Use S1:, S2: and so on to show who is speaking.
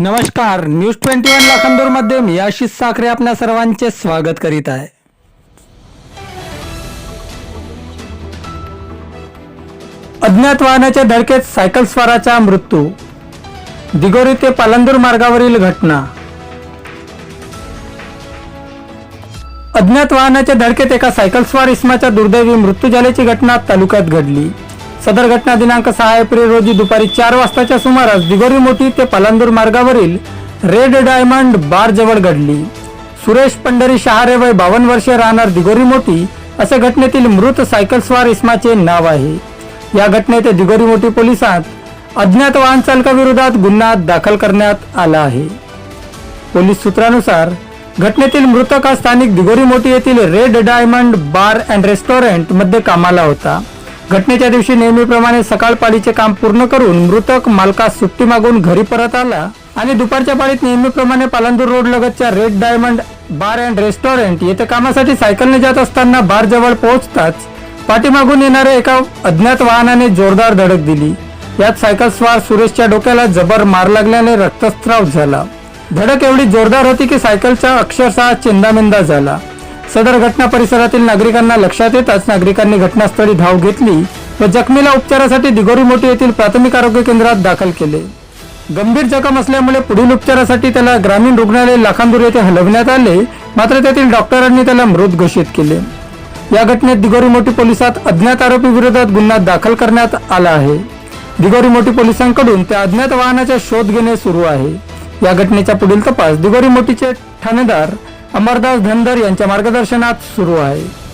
S1: नमस्कार news twenty one लाखांदूरमध्ये मी आशिष साखरे आपल्या सर्वांचे स्वागत करीत आहे. अज्ञात वाहनाच्या धडकेत सायकल स्वाराचा मृत्यू दिगोरी ते पालंदूर मार्गावरील घटना. अज्ञात वाहनाच्या धडकेत एका सायकल स्वार इसमाचा दुर्दैवी मृत्यू झाल्याची घटना तालुक्यात घडली. सदर घटना दिनांक सहा एप्रिल रोजी दुपारी चार वाजताच्या सुमारास दिगोरी मोठी ते पालांदूर मार्गावरील रेड डायमंड बार जवळ घडली. सुरेश पंढरी शहारे वय बावन्न वर्षे राहणार दिगोरी मोठी असे घटनेतील मृत सायकल स्वार इस्माचे नाव आहे. या घटनेत दिगोरी मोठी पोलिसात अज्ञात वाहन चालकाविरोधात गुन्हा दाखल करण्यात आला आहे. पोलीस सूत्रानुसार घटनेतील मृतक हा स्थानिक दिगोरी मोठी येथील रेड डायमंड बार अँड रेस्टॉरंटमध्ये कामाला होता. घटनेच्या दिवशी नेहमीप्रमाणे सकाळ पाळीचे काम पूर्ण करून मृतक मालकास सुट्टी मागून घरी परत आला आणि दुपारच्या पाळीत नेहमीप्रमाणे पालंदूर रोड लगतच्या red diamond bar and restaurant येथे कामासाठी सायकलने जात असताना बार जवळ पोहोचताच पाठीमागून येणाऱ्या एका अज्ञात वाहनाने जोरदार धडक दिली. यात सायकल स्वार सुरेशच्या डोक्याला जबर मार लागल्याने रक्तस्त्राव झाला. धडक एवढी जोरदार होती की सायकलचा अक्षरशः चिंदामिंदा झाला. सदर घटना परिसरातील नागरिकांना लक्षात येताच नागरिकांनी घटनास्थळी धाव घेतली व जखमीला उपचारासाठी दिगोरी मोठी येथील प्राथमिक आरोग्य केंद्रात दाखल केले. गंभीर जखम असल्यामुळे पुढील उपचारासाठी त्याला ग्रामीण रुग्णालय लाखांदूर येथे हलवण्यात आले मात्र तेथील डॉक्टरांनी त्याला मृत घोषित केले. या घटनेत दिगोरी मोठी पोलिसात अज्ञात आरोपी विरोधात गुन्हा दाखल करण्यात आला आहे. दिगोरी मोठी पोलिसांकडून त्या अज्ञात वाहनाचा शोध घेणे सुरू आहे. या घटनेचा पुढील तपास दिगोरी मोठीचे ठाणेदार अमरदास धनदर यांच्या मार्गदर्शनात सुरू आहे.